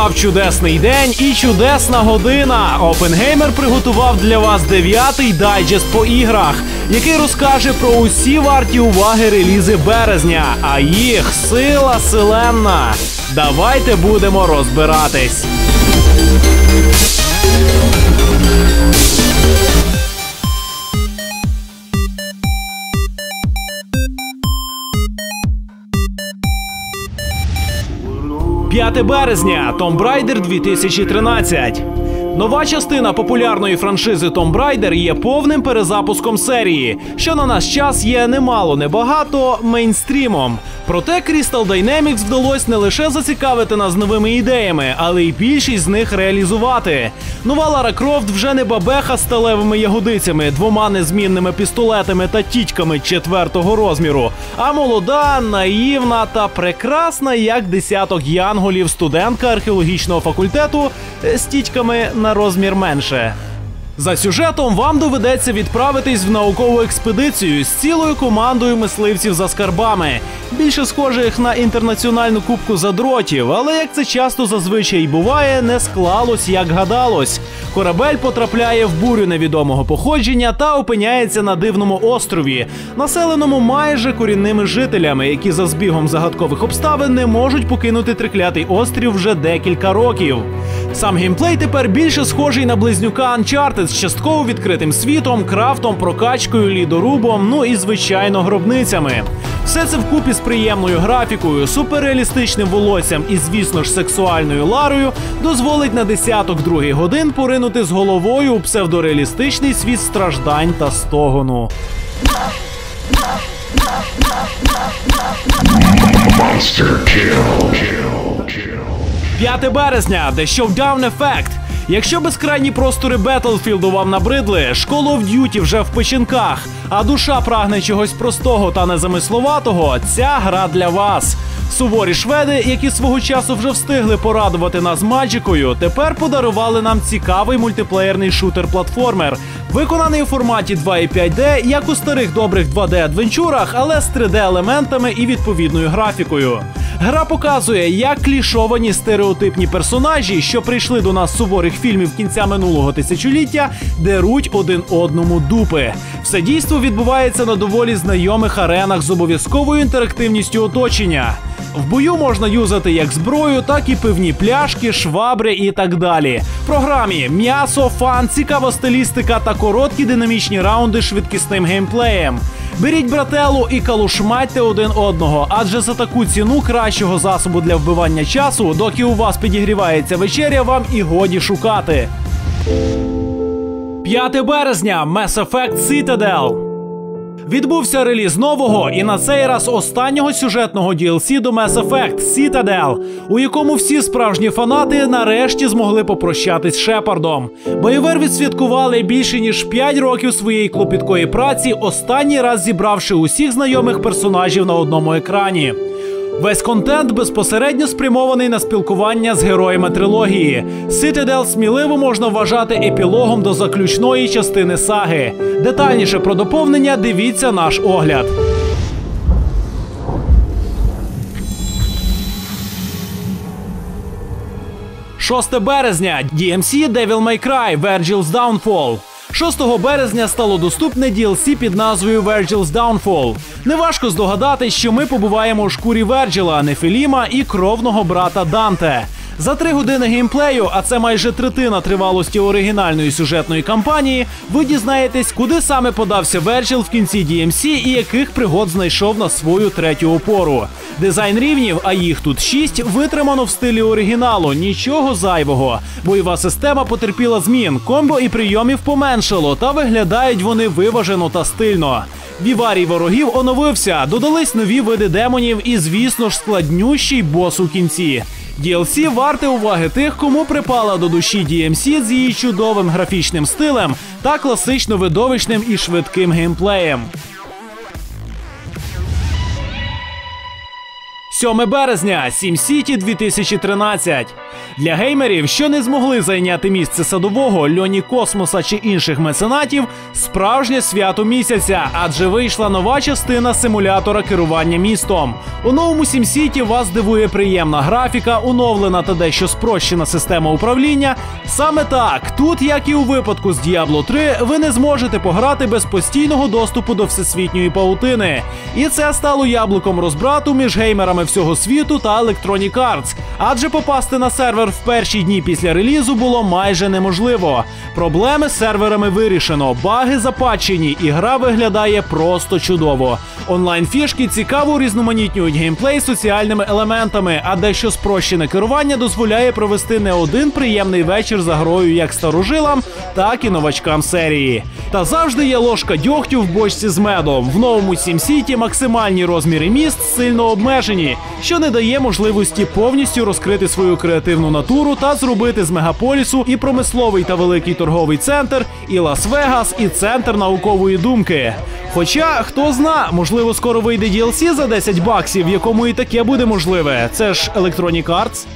Настав чудесний день і чудесна година. Опенгеймер приготував для вас дев'ятий дайджест по іграх, який розкаже про усі варті уваги релізи березня, а їх сила селенна. Давайте будемо розбиратись. «5 березня Tomb Raider 2013. Нова частина популярної франшизи Tomb Raider є повним перезапуском серії, що на наш час є немало небагато мейнстрімом. Проте Crystal Dynamics вдалося не лише зацікавити нас новими ідеями, але й більшість з них реалізувати. Нова Лара Крофт вже не бабеха з сталевими ягодицями, двома незмінними пістолетами та тітьками четвертого розміру, а молода, наївна та прекрасна, як десяток янголів, студентка археологічного факультету е, з тітьками на розмір менше. За сюжетом вам доведеться відправитись в наукову експедицію з цілою командою мисливців за скарбами, більше схожих на інтернаціональну кубку задротів, але як це часто зазвичай буває, не склалось як гадалось. Корабель потрапляє в бурю невідомого походження та опиняється на дивному острові, населеному майже корінними жителями, які за збігом загадкових обставин не можуть покинути триклятий острів вже декілька років. Сам геймплей тепер більше схожий на близнюка Uncharted з частково відкритим світом, крафтом, прокачкою, лідорубом, ну і звичайно гробницями. Все це вкупі з приємною графікою, суперреалістичним волоссям і, звісно ж, сексуальною ларою дозволить на десяток других годин поринути з головою у псевдореалістичний світ страждань та стогону. Monster. Kill. Kill. 5 березня The Showdown Effect. Якщо безкрайні простори Battlefield вам набридли, Call of Duty вже в печінках, а душа прагне чогось простого та незамисловатого, ця гра для вас. Суворі шведи, які свого часу вже встигли порадувати нас маджикою, тепер подарували нам цікавий мультиплеєрний шутер-платформер, виконаний у форматі 2,5D, як у старих добрих 2D-адвенчурах, але з 3D-елементами і відповідною графікою. Гра показує, як клішовані стереотипні персонажі, що прийшли до нас суворих фільмів кінця минулого тисячоліття, деруть один одному дупи. Все дійство відбувається на доволі знайомих аренах з обов'язковою інтерактивністю оточення. В бою можна юзати як зброю, так і пивні пляшки, швабри і так далі. В програмі м'ясо, фан, цікава стилістика та короткі динамічні раунди швидкісним геймплеєм. Беріть брателу і калушматьте один одного, адже за таку ціну кращого засобу для вбивання часу, доки у вас підігрівається вечеря, вам і годі шукати. 5 березня Mass Effect Citadel. Відбувся реліз нового і на цей раз останнього сюжетного DLC до Mass Effect Citadel, у якому всі справжні фанати нарешті змогли попрощатись з Шепардом. Бойовер відсвяткували більше ніж 5 років своєї клопіткої праці, останній раз зібравши усіх знайомих персонажів на одному екрані. Весь контент безпосередньо спрямований на спілкування з героями трилогії. Citadel сміливо можна вважати епілогом до заключної частини саги. Детальніше про доповнення дивіться наш огляд. «6 березня DMC Devil May Cry Virgil's Downfall. 6 березня стало доступне DLC під назвою Virgil's Downfall. Неважко здогадатись, що ми побуваємо у шкурі Верджіла, Нефіліма і кровного брата Данте. За три години геймплею, а це майже третина тривалості оригінальної сюжетної кампанії, ви дізнаєтесь, куди саме подався Верджіл в кінці DMC і яких пригод знайшов на свою третю опору. Дизайн рівнів, а їх тут шість, витримано в стилі оригіналу, нічого зайвого. Бойова система потерпіла змін, комбо і прийомів поменшало, та виглядають вони виважено та стильно. Віварій ворогів оновився, додались нові види демонів і, звісно ж, складнющий бос у кінці. DLC варте уваги тих, кому припала до душі DMC з її чудовим графічним стилем та класично видовищним і швидким геймплеєм. 7 березня SimCity 2013. Для геймерів, що не змогли зайняти місце садового, льоні космоса чи інших меценатів, справжнє свято місяця, адже вийшла нова частина симулятора керування містом. У новому SimCity вас дивує приємна графіка, оновлена та дещо спрощена система управління. Саме так, тут, як і у випадку з Diablo 3, ви не зможете пограти без постійного доступу до всесвітньої паутини. І це стало яблуком розбрату між геймерами всього світу та Electronic Arts. Адже попасти на сервер в перші дні після релізу було майже неможливо. Проблеми з серверами вирішено, баги запачені, і гра виглядає просто чудово. Онлайн фішки цікаво різноманітнюють геймплей соціальними елементами, а дещо спрощене керування дозволяє провести не один приємний вечір за грою як старожилам, так і новачкам серії. Та завжди є ложка дьогтю в бочці з медом. В новому SimCity максимальні розміри міст сильно обмежені, що не дає можливості повністю розкрити свою креативну натуру та зробити з мегаполісу і промисловий та великий торговий центр, і Лас-Вегас, і центр наукової думки. Хоча хто зна, можливо, скоро вийде DLC за 10 баксів, в якому і таке буде можливе. Це ж Electronic Arts.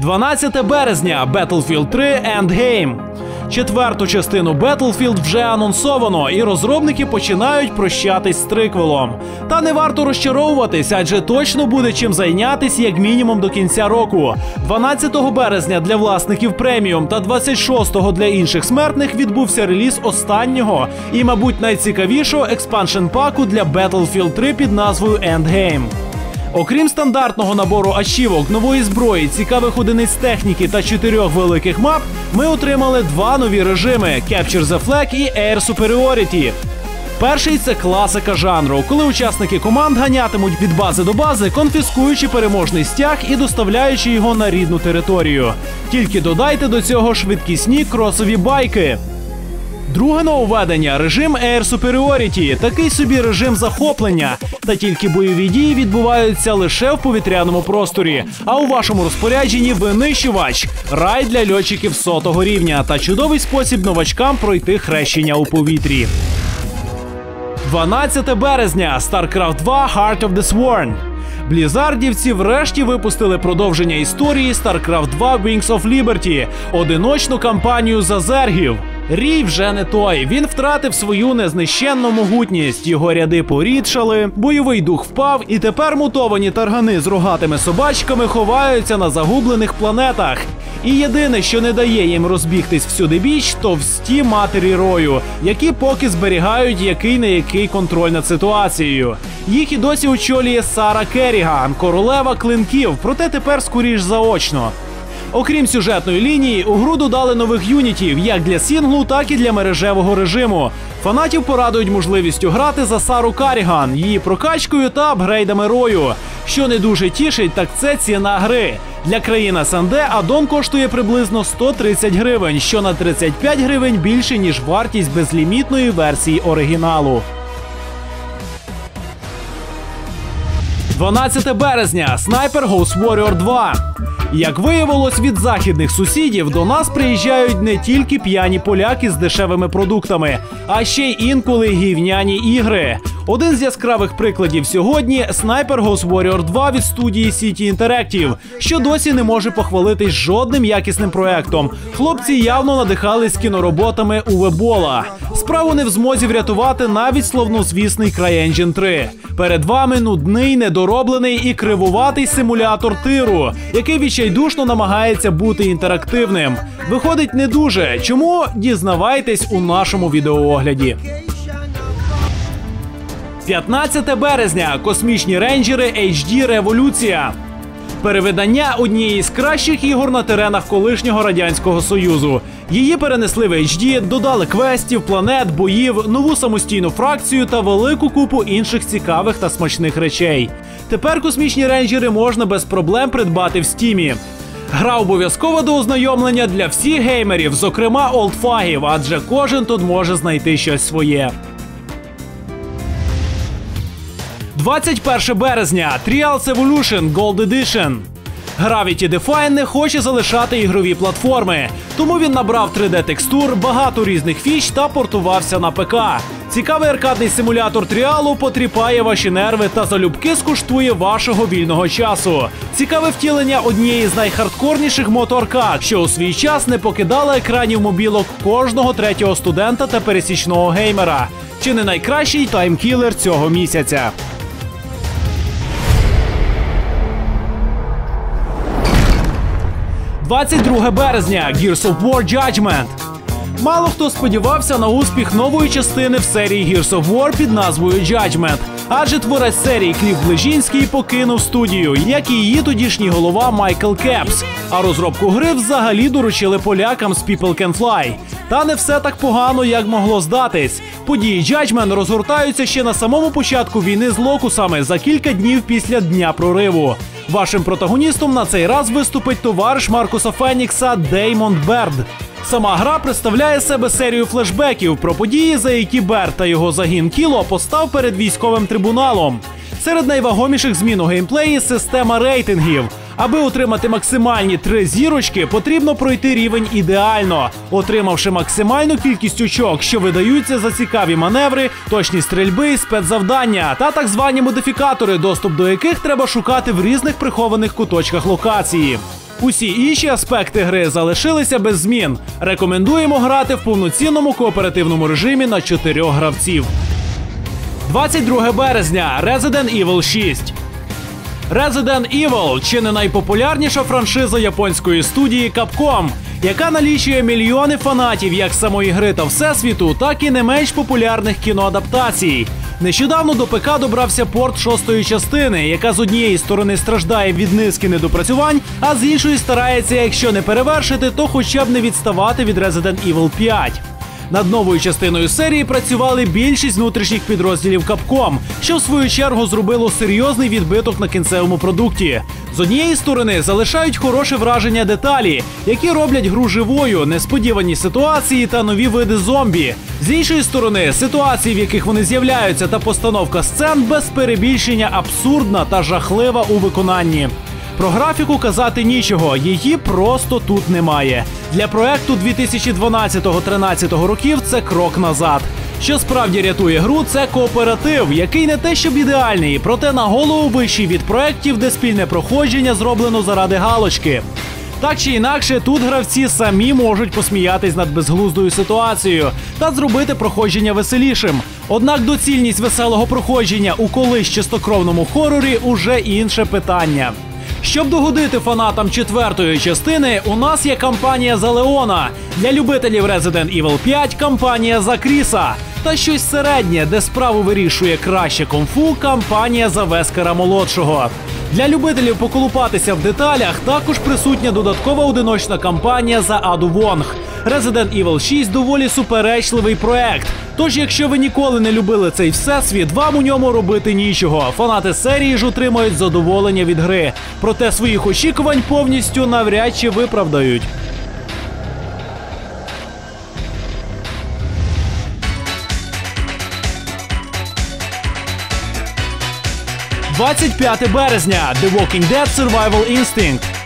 12 березня Battlefield 3 Endgame. Четверту частину Battlefield вже анонсовано, і розробники починають прощатись з триквелом. Та не варто розчаровуватись, адже точно буде чим зайнятись як мінімум до кінця року. 12 березня для власників преміум та 26-го для інших смертних відбувся реліз останнього і, мабуть, найцікавішого експаншн паку для Battlefield 3 під назвою Endgame. Окрім стандартного набору ачівок, нової зброї, цікавих одиниць техніки та чотирьох великих мап, ми отримали два нові режими: Capture the Flag і Air Superiority. Перший це класика жанру, коли учасники команд ганятимуть від бази до бази, конфіскуючи переможний стяг і доставляючи його на рідну територію. Тільки додайте до цього швидкісні кросові байки. Друге нововведення – режим Air Superiority. Такий собі режим захоплення. Та тільки бойові дії відбуваються лише в повітряному просторі. А у вашому розпорядженні винищувач, рай для льотчиків сотого рівня та чудовий спосіб новачкам пройти хрещення у повітрі. 12 березня StarCraft 2 Heart of the Sworn. Блізардівці врешті випустили продовження історії StarCraft 2 Wings of Liberty – одиночну кампанію за зергів. Рій вже не той. Він втратив свою незнищенну могутність. Його ряди порідшали, бойовий дух впав, і тепер мутовані таргани з рогатими собачками ховаються на загублених планетах. І єдине, що не дає їм розбігтись всюди біч, товсті матері рою, які поки зберігають який не який контроль над ситуацією. Їх і досі очолює Сара Керріган, королева клинків, проте тепер скоріш заочно. Окрім сюжетної лінії, у гру додали нових юнітів як для сінглу, так і для мережевого режиму. Фанатів порадують можливістю грати за Сару Каріган, її прокачкою та апгрейдами рою. Що не дуже тішить, так це ціна гри. Для країн СНД аддон коштує приблизно 130 гривень, що на 35 гривень більше ніж вартість безлімітної версії оригіналу. 12 березня Снайпер Ghost Warrior 2. Як виявилось від західних сусідів, до нас приїжджають не тільки п'яні поляки з дешевими продуктами, а ще й інколи гівняні ігри. Один з яскравих прикладів сьогодні Снайпер Ghost Warrior 2 від студії City Interactive, що досі не може похвалитись жодним якісним проектом. Хлопці явно надихались кінороботами у Вебола. Справу не в змозі врятувати навіть словнозвісний CryEngine 3. Перед вами нудний, недороблений і кривуватий симулятор тиру, який відчайдушно намагається бути інтерактивним. Виходить не дуже. Чому дізнавайтесь у нашому відеоогляді. 15 березня. Космічні рейнджери HD Революція. Перевидання однієї з кращих ігор на теренах колишнього радянського союзу. Її перенесли в HD, додали квестів, планет, боїв, нову самостійну фракцію та велику купу інших цікавих та смачних речей. Тепер космічні рейнджери можна без проблем придбати в стімі. Гра обов'язкова до ознайомлення для всіх геймерів, зокрема олдфагів, адже кожен тут може знайти щось своє. 21 березня Trials Evolution Gold Edition. Gravity Define не хоче залишати ігрові платформи, тому він набрав 3D-текстур, багато різних фіч та портувався на ПК. Цікавий аркадний симулятор тріалу потріпає ваші нерви та залюбки скуштує вашого вільного часу. Цікаве втілення однієї з найхардкорніших мотоаркад, що у свій час не покидала екранів мобілок кожного третього студента та пересічного геймера. Чи не найкращий таймкілер цього місяця? – 22 березня Gears of War Judgment. Мало хто сподівався на успіх нової частини в серії Gears of War під назвою Judgment. Адже творець серії Клів Ближінський покинув студію, як і її тодішній голова Майкл Кепс. А розробку гри взагалі доручили полякам з People Can Fly. Та не все так погано, як могло здатись. Події Judgment розгортаються ще на самому початку війни з локусами за кілька днів після дня прориву. Вашим протагоністом на цей раз виступить товариш Маркуса Фенікса Деймонд Берд. Сама гра представляє себе серію флешбеків про події, за які Берд та його загін Кіло постав перед військовим трибуналом. Серед найвагоміших змін у геймплеї система рейтингів. Аби отримати максимальні три зірочки, потрібно пройти рівень ідеально, отримавши максимальну кількість очок, що видаються за цікаві маневри, точні стрільби, спецзавдання та так звані модифікатори, доступ до яких треба шукати в різних прихованих куточках локації. Усі інші аспекти гри залишилися без змін. Рекомендуємо грати в повноцінному кооперативному режимі на чотирьох гравців. 22 березня Resident Evil 6. Resident Evil чи не найпопулярніша франшиза японської студії Capcom, яка налічує мільйони фанатів як самої гри та всесвіту, так і не менш популярних кіноадаптацій. Нещодавно до ПК добрався порт шостої частини, яка з однієї сторони страждає від низки недопрацювань, а з іншої старається, якщо не перевершити, то хоча б не відставати від Resident Evil 5. Над новою частиною серії працювали більшість внутрішніх підрозділів Capcom, що в свою чергу зробило серйозний відбиток на кінцевому продукті. З однієї сторони залишають хороше враження деталі, які роблять гру живою, несподівані ситуації та нові види зомбі. З іншої сторони, ситуації, в яких вони з'являються, та постановка сцен без перебільшення абсурдна та жахлива у виконанні. Про графіку казати нічого, її просто тут немає. Для проекту 2012-13 років це крок назад. Що справді рятує гру, це кооператив, який не те, щоб ідеальний, проте на голову вищий від проєктів, де спільне проходження зроблено заради галочки. Так чи інакше, тут гравці самі можуть посміятись над безглуздою ситуацією та зробити проходження веселішим. Однак доцільність веселого проходження у колись чистокровному хорорі уже інше питання. Щоб догодити фанатам четвертої частини, у нас є кампанія за Леона. Для любителів Resident Evil 5 кампанія за Кріса. Та щось середнє, де справу вирішує краще комфу, кампанія за Вескера молодшого. Для любителів поколупатися в деталях також присутня додаткова одиночна кампанія за Аду Вонг. Resident Evil 6 доволі суперечливий проект. Тож, якщо ви ніколи не любили цей всесвіт, вам у ньому робити нічого. Фанати серії ж отримають задоволення від гри. Проте своїх очікувань повністю навряд чи виправдають. – 25 березня The Walking Dead Survival Instinct.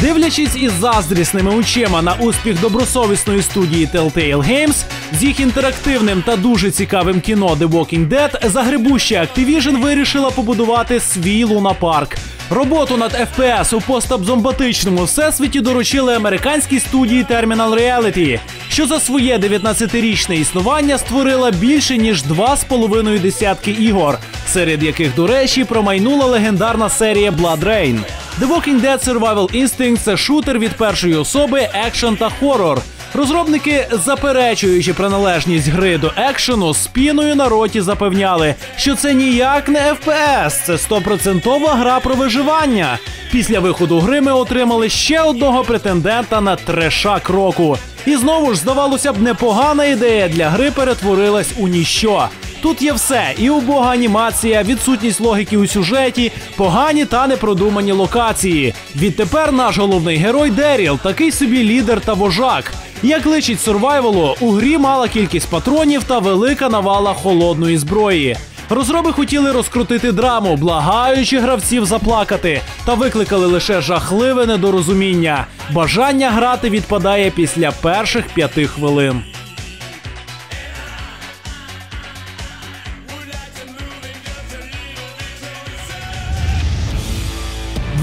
Дивлячись із заздрісними очима на успіх добросовісної студії Telltale Games, з їх інтерактивним та дуже цікавим кіно The Walking Dead, загребуща Activision вирішила побудувати свій лунапарк. Роботу над FPS у постапзомбатичному всесвіті доручили американській студії Terminal Reality, що за своє 19-річне існування створила більше ніж два з половиною десятки ігор, серед яких, до речі, промайнула легендарна серія Blood Rain. The Walking Dead Survival Instinct – це шутер від першої особи, екшен та хорор. Розробники, заперечуючи приналежність гри до екшену, спіною на роті запевняли, що це ніяк не FPS, це стопроцентова гра про виживання. Після виходу гри ми отримали ще одного претендента на трешак року. І знову ж, здавалося б, непогана ідея для гри перетворилась у ніщо. Тут є все: і убога анімація, відсутність логіки у сюжеті, погані та непродумані локації. Відтепер наш головний герой Деріл, такий собі лідер та вожак. Як личить сурвайвалу, у грі мала кількість патронів та велика навала холодної зброї. Розроби хотіли розкрутити драму, благаючи гравців заплакати, та викликали лише жахливе недорозуміння. Бажання грати відпадає після перших п'яти хвилин. –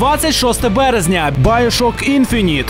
26 березня Bioshock Infinite.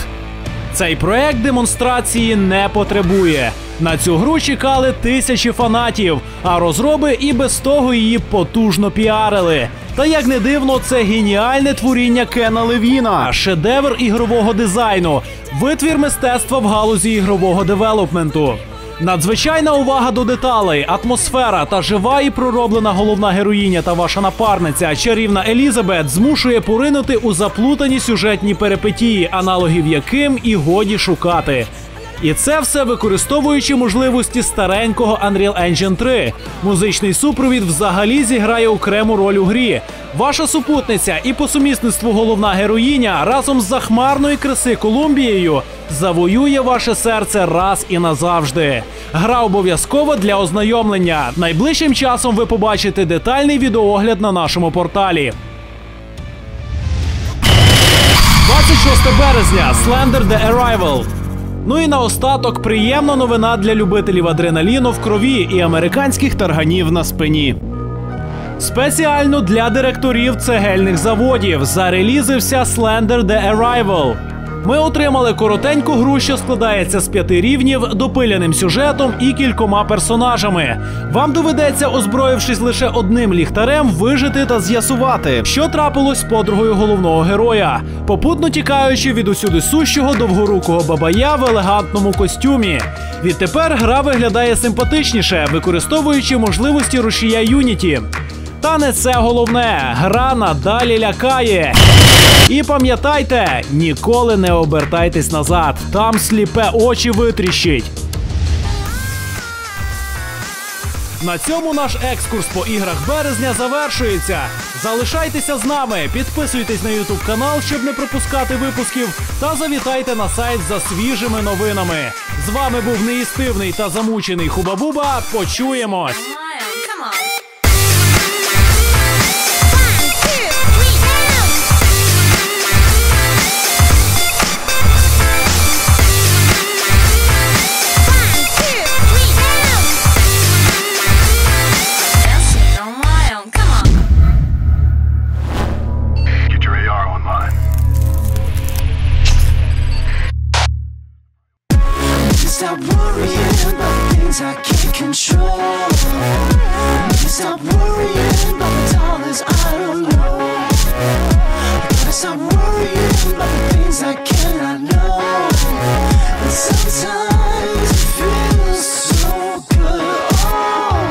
Цей проект демонстрації не потребує. На цю гру чекали тисячі фанатів, а розроби і без того її потужно піарили. Та як не дивно, це геніальне творіння Кена Левіна, шедевр ігрового дизайну, витвір мистецтва в галузі ігрового девелопменту. Надзвичайна увага до деталей, атмосфера та жива і пророблена головна героїня та ваша напарниця, чарівна Елізабет, змушує поринути у заплутані сюжетні перипетії, аналогів яким і годі шукати. І це все використовуючи можливості старенького Unreal Engine 3. Музичний супровід взагалі зіграє окрему роль у грі. Ваша супутниця і по сумісництву головна героїня разом з захмарної краси Колумбією завоює ваше серце раз і назавжди. Гра обов'язкова для ознайомлення. Найближчим часом ви побачите детальний відеоогляд на нашому порталі. 26 березня Slender The Arrival. Ну і наостаток приємна новина для любителів адреналіну в крові і американських тарганів на спині. Спеціально для директорів цегельних заводів зарелізився Slender The Arrival. Ми отримали коротеньку гру, що складається з п'яти рівнів, допиляним сюжетом і кількома персонажами. Вам доведеться, озброївшись лише одним ліхтарем, вижити та з'ясувати, що трапилось з подругою головного героя, попутно тікаючи від усюди сущого довгорукого бабая в елегантному костюмі. Відтепер гра виглядає симпатичніше, використовуючи можливості рушія Юніті. Та не це головне, гра надалі лякає. І пам'ятайте, ніколи не обертайтесь назад. Там сліпе очі витріщить. На цьому наш екскурс по іграх березня завершується. Залишайтеся з нами, підписуйтесь на YouTube канал, щоб не пропускати випусків, та завітайте на сайт за свіжими новинами. З вами був неїстивний та замучений Хубабуба. Почуємось!